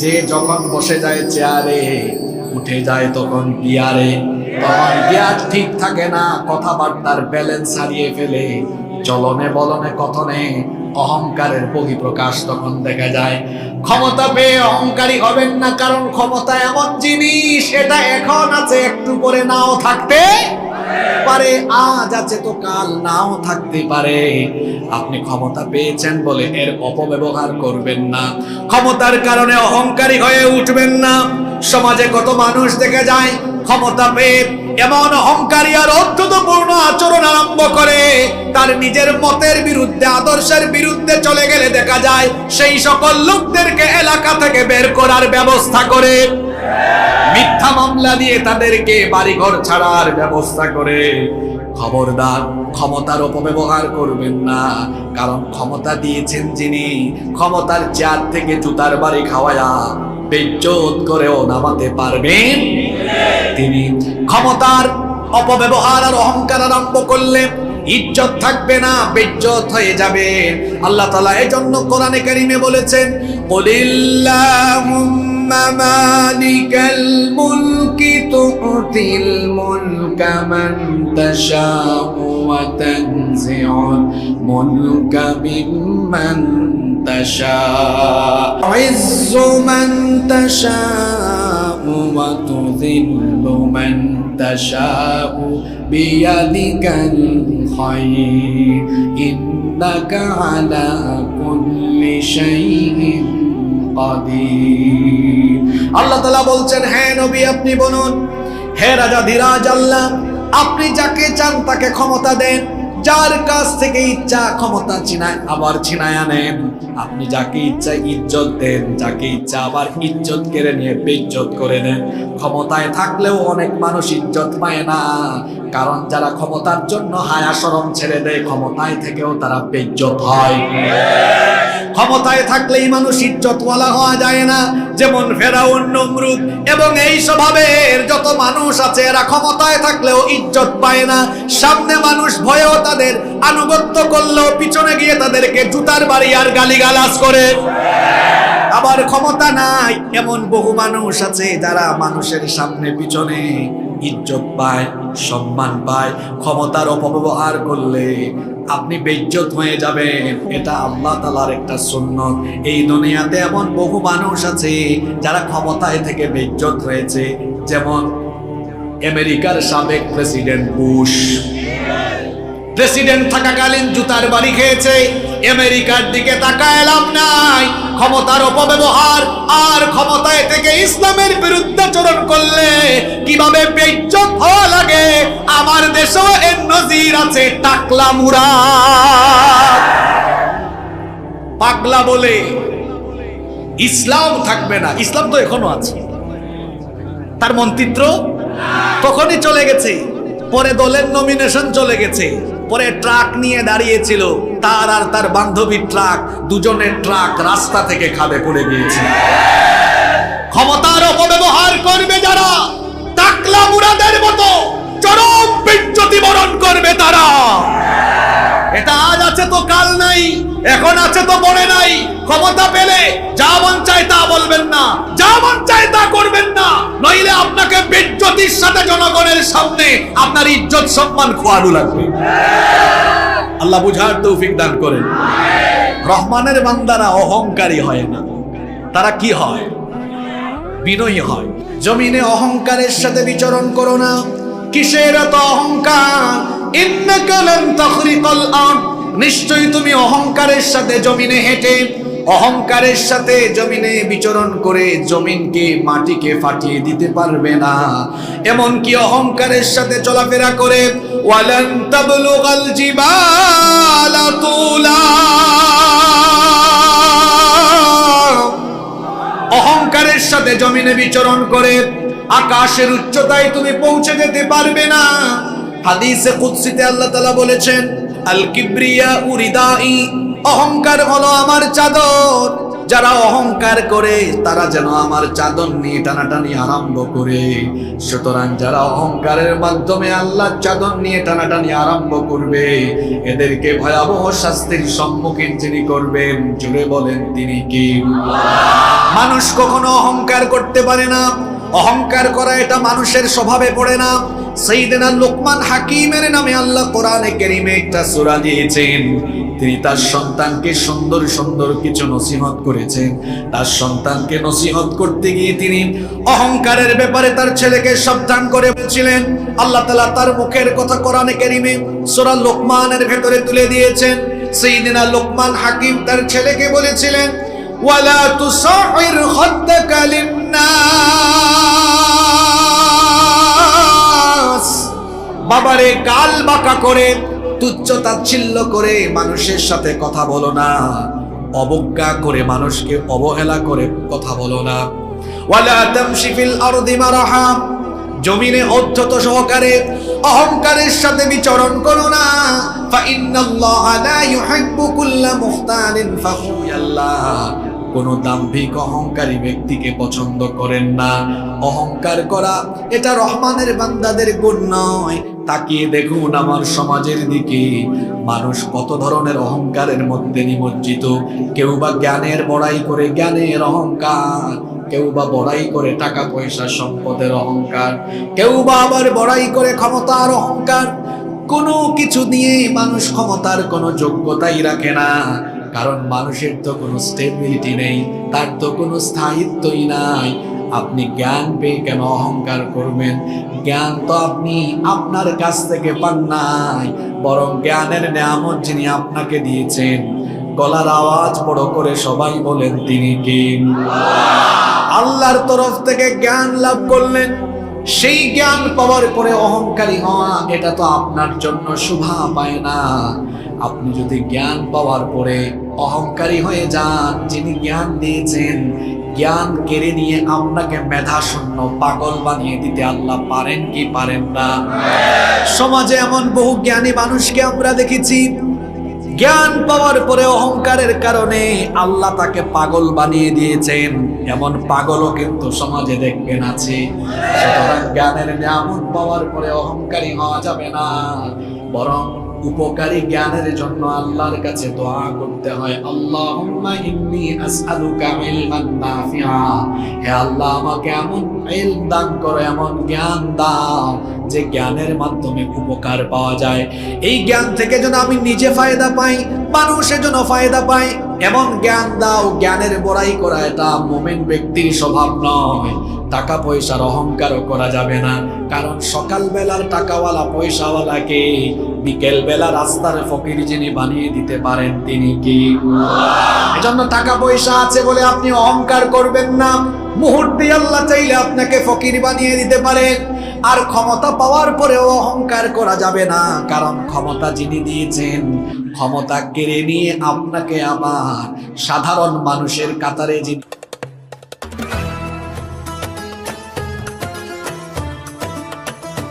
যে যখন বসে যায় চেয়ারে, উঠে যায় তখন বিয়ারে, তখন বিয়ার ঠিক থাকে না, কথাবার্তার ব্যালেন্স হারিয়ে ফেলে চলনে বলনে কথনে, অহংকারের বহিঃপ্রকাশ তখন দেখা যায়। ক্ষমতা পেয়ে অহংকারী হবেন না, কারণ ক্ষমতা এমন জিনিস এটা এখন আছে, একটু পরে নাও থাকতে পারে, আজ আছে তো কাল নাও থাকতে পারে। আপনি ক্ষমতা পেয়েছেন বলে এর অপব্যবহার করবেন না। ক্ষমতার কারণে অহংকারী হয়ে উঠবেন না। সমাজে কত মানুষ দেখে যায়, ক্ষমতা পেয়ে এমন অহংকারী আর অত্যন্তপূর্ণ আচরণ আরম্ভ করে। তার নিজের মতের বিরুদ্ধে, আদর্শের বিরুদ্ধে চলে গেলে দেখা যায়, সেই সকল লোকদেরকে এলাকা থেকে বের করার ব্যবস্থা করে। মিথ্যা মামলা দিয়ে তাদেরকে বাড়িঘর ছাড়ার ব্যবস্থা করে। খবরদার ক্ষমতার অপব্যবহার করবেন না। কারণ ক্ষমতা দিয়েছেন যিনি, ক্ষমতার চেয়ার থেকে জুতার বাড়ি খাওয়ায়া বেজ্জত করেও নামাতে পারবেন। তিনি ক্ষমতার অপব্যবহার আর অহংকার আরম্ভ করলে ইজ্জত থাকবে না, বেজ্জত হয়ে যাবে আল্লাহ তালা এজন্য কোরআনে কারিমে বলেছেন বলিল্লাহুম্মা তুতিল মুলকা মান তাশাউ ওয়া তানজিউল মুলকা মিম্মান تشاء عز من تشاء وتذل من تشاء بيدك الخير إنك على كل شيء قدير আল্লাহ তালা বলছেন হ্যাঁ নবী আপনি বলুন হে রাজা ধীরাজ আল্লাহ, আপনি যাকে চান তাকে ক্ষমতা দেন। যার কাছ থেকে ইচ্ছা ক্ষমতা চিনায় আবার চিনায় আনেন। আপনি যাকে ইচ্ছা ইজ্জত দেন, যাকে ইচ্ছা আবার ইজ্জত কেড়ে নিয়ে বেজ্জত করে নেন। ক্ষমতায় থাকলেও অনেক মানুষ ইজ্জত পায় না। কারণ যারা ক্ষমতার জন্য হায়া সরম ছেড়ে দেয়, ক্ষমতায় থেকেও তারা বেজ্জত হয়। ক্ষমতায় থাকলেই মানুষ ইজ্জতওয়ালা হওয়া যায় না। যেমন ফেরাউন, নমরুদ এবং এই স্বভাবের যত মানুষ আছে, এরা ক্ষমতায় থাকলেও ইজ্জত পায় না। সামনে মানুষ ভয়েও তাদের আনুগত্য করলেও পিছনে গিয়ে তাদেরকে জুতার বাড়ি আর গালিগালাজ করে। আবার ক্ষমতা নাই। এমন বহু মানুষ আছে যারা মানুষের সামনে পিছনে ইজ্জত পায়, সম্মান পায়, ক্ষমতার অপব্যবহার করলে আপনি বেজ্জত হয়ে যাবেন। এটা আল্লাহ তালার একটা সুন্নত। এই দুনিয়াতে এমন বহু মানুষ আছে যারা ক্ষমতায় থেকে বেজ্জত হয়েছে, যেমন আমেরিকার সাবেক প্রেসিডেন্ট বুশ। প্রেসিডেন্ট থাকাকালীন জুতার বাড়ি খেয়েছে আমেরিকার দিকে তাকায় লাভ নাই। ক্ষমতার অপব্যবহার আর ক্ষমতায় থেকে ইসলামের বিরুদ্ধাচরণ করলে কীভাবে বেজ্জত হওয়া লাগে? আমার দেশেও এর নজির আছে, টাকলা মুরা পাগলা বলে ইসলাম থাকবে না। ইসলাম তো এখনও আছে। তার মন্ত্রিত্ব তখনই চলে গেছে? পরে দলের নমিনেশন চলে গেছে। পরে ট্রাক নিয়ে দাঁড়িয়েছিল। তার আর তার বান্ধবীর ট্রাক দুজনের ট্রাক রাস্তা থেকে খাবে পড়ে গিয়েছে। ক্ষমতার অপব্যবহার করবে যারা তাকলা মুরাদের মতো চরম বিচ্যুতি বরণ করবে তারা। এটা আজ আছে তো কাল নাই, এখন আছে তো পরে নাই। ক্ষমতা পেলে যা মন চায় তা বলবেন না। যা মন চায় তা করবেন না। নইলে আপনাকে বেজ্জতির সাথে জনগণের সামনে আপনার ইজ্জত, সম্মান খোয়ানো লাগবে। আল্লাহ বুঝার তৌফিক দান করেন। রহমানের বান্দারা অহংকারী হয় না। তারা কি হয়? বিনয়ী হয়। জমিনে অহংকারের সাথে বিচরণ করো না। কিসের এত অহংকার? তাখরিকাল আরদ। নিশ্চয়ই তুমি অহংকারের সাথে জমিনে হেঁটে অহংকারের সাথে জমিনে বিচরণ করে জমিনকে মাটিকে ফাটিয়ে দিতে পারবে না। এমন কি অহংকারের সাথে চলাফেরা করে, ওয়ালান তাবলুগাল জিবালা তুলা। অহংকারের সাথে জমিনে বিচরণ করে, আকাশের উচ্চতায় তুমি পৌঁছে যেতে পারবে না। হাদিসে কুদসিতে আল্লাহ তাআলা বলেছেন অহংকার হলো আমার চাদর। যারা অহংকার করে, তারা যেন আমার চাদর নিয়ে টানাটানি আরম্ভ করে। সুতরাং যারা অহংকারের মাধ্যমে আল্লাহ চাদর নিয়ে টানাটানি আরম্ভ করবে, এদেরকে ভয়াবহ শাস্তির সম্মুখীন যিনি করবেন জুড়ে বলেন তিনি কি? মানুষ কখনো অহংকার করতে পারে না। অহংকার করা এটা মানুষের স্বভাবে পড়ে না। সেইদিনা লোকমান হাকিমের নামে আল্লাহ কোরআনে কেরিমে একটা সূরা দিয়েছেন। তিনি তার সন্তানকে সুন্দর সুন্দর কিছু নসিহত করেছেন। তার সন্তানকে নসিহত করতে গিয়ে তিনি অহংকারের ব্যাপারে তার ছেলেকে সাবধান করে বলছিলেন। আল্লাহ তালা তার মুখের কথা কোরআনে কেরিমে সূরা লোকমানের ভেতরে তুলে দিয়েছেন। সেই সেইদিনা লোকমান হাকিম তার ছেলেকে বলেছিলেন, ওয়ালা তুসাইর খাদ্দাকা লিন্নাস। বাবারে গাল বাঁকা করে তুচ্ছ তাচ্ছিল্য করে মানুষের সাথে কথা বলো না। অবজ্ঞা করে মানুষকে অবহেলা করে কথা বলো না। জমিনে অধ্যত সহকারে অহংকারের সাথে বিচরণ করো না। কোন দাম্ভিক অহংকারী ব্যক্তিকে পছন্দ করেন না। অহংকার করা এটা রহমানের বান্দাদের গুণ নয়। তাকিয়ে দেখুন আমার সমাজের দিকে। মানুষ কত ধরনের অহংকারের মধ্যে নিমজ্জিত। কেউ বা জ্ঞানের বড়াই করে জ্ঞানের অহংকার। কেউ বা বড়াই করে টাকা পয়সা সম্পদের অহংকার। কেউ বা আবার বড়াই করে ক্ষমতার অহংকার। কোনো কিছু দিয়ে মানুষ ক্ষমতার কোনো যোগ্যতাই রাখে না। কারণ মানুষের তো কোনো স্টেবিলিটি নেই, তার তো কোনো স্থায়িত্বই নাই। আপনি জ্ঞান পেয়ে কেন অহংকার করবেন? জ্ঞান তো আপনি আপনার কাছ থেকে পান নাই, বরং জ্ঞানের নিয়ামত যিনি আপনাকে দিয়েছেন। গলার আওয়াজ বড় করে সবাই বলেন, তিনি কি? আল্লাহর তরফ থেকে জ্ঞান লাভ করলেন। সেই জ্ঞান পাওয়ার পরে অহংকারী হওয়া, এটা তো আপনার জন্য শোভা পায় না। আপনি যদি জ্ঞান পাওয়ার পরে অহংকারী হয়ে যান, যিনি জ্ঞান দিয়েছেন জ্ঞান কেড়ে নিয়ে আপনাকে মেধাশূন্য পাগল বানিয়ে দিতে আল্লাহ পারেন কি পারেন না? সমাজে এমন বহু জ্ঞানী মানুষকে আমরা দেখেছি। জ্ঞান পাওয়ার পরে অহংকারের কারণে আল্লাহ তাকে পাগল বানিয়ে দিয়েছেন। এমন পাগলও কিন্তু সমাজে দেখবেন আছে। জ্ঞানের নিয়ামত পাওয়ার পরে অহংকারী হওয়া যাবে না। বরং উপকারী জ্ঞানের জন্য আল্লাহর কাছে দোয়া করতে হয়। আল্লাহুম্মা ইন্নী আসআলুকা ইলমান নাফিআ হে আল্লাহ, আমাকে এমন ইলম দান করো, এমন জ্ঞান দাও যে জ্ঞানের মাধ্যমে উপকার পাওয়া যায়। এই জ্ঞান থেকে যেন আমি নিজে ফায়দা পাই মানুষের জন্য ফায়দা পাই এমন জ্ঞান দাও, জ্ঞানের বড়াই করা এটা মোমেন ব্যক্তির স্বভাব নয়। টাকা পয়সার অহংকারও করা যাবে না। কারণ সকালবেলার টাকাওয়ালা পয়সাওয়ালাকে বিকেল বেলা রাস্তার ফকির যিনি বানিয়ে দিতে পারেন তিনি কি? এজন্য টাকা পয়সা আছে বলে আপনি অহংকার করবেন না। মুহূর্তে আল্লাহ চাইলে আপনাকে ফকির বানিয়ে দিতে পারেন। আর ক্ষমতা পাওয়ার পরেও অহংকার করা যাবে না। কারণ ক্ষমতা যিনি দিয়েছেন ক্ষমতা কেড়ে নিয়ে আপনাকে আবার সাধারণ মানুষের কাতারে যিনি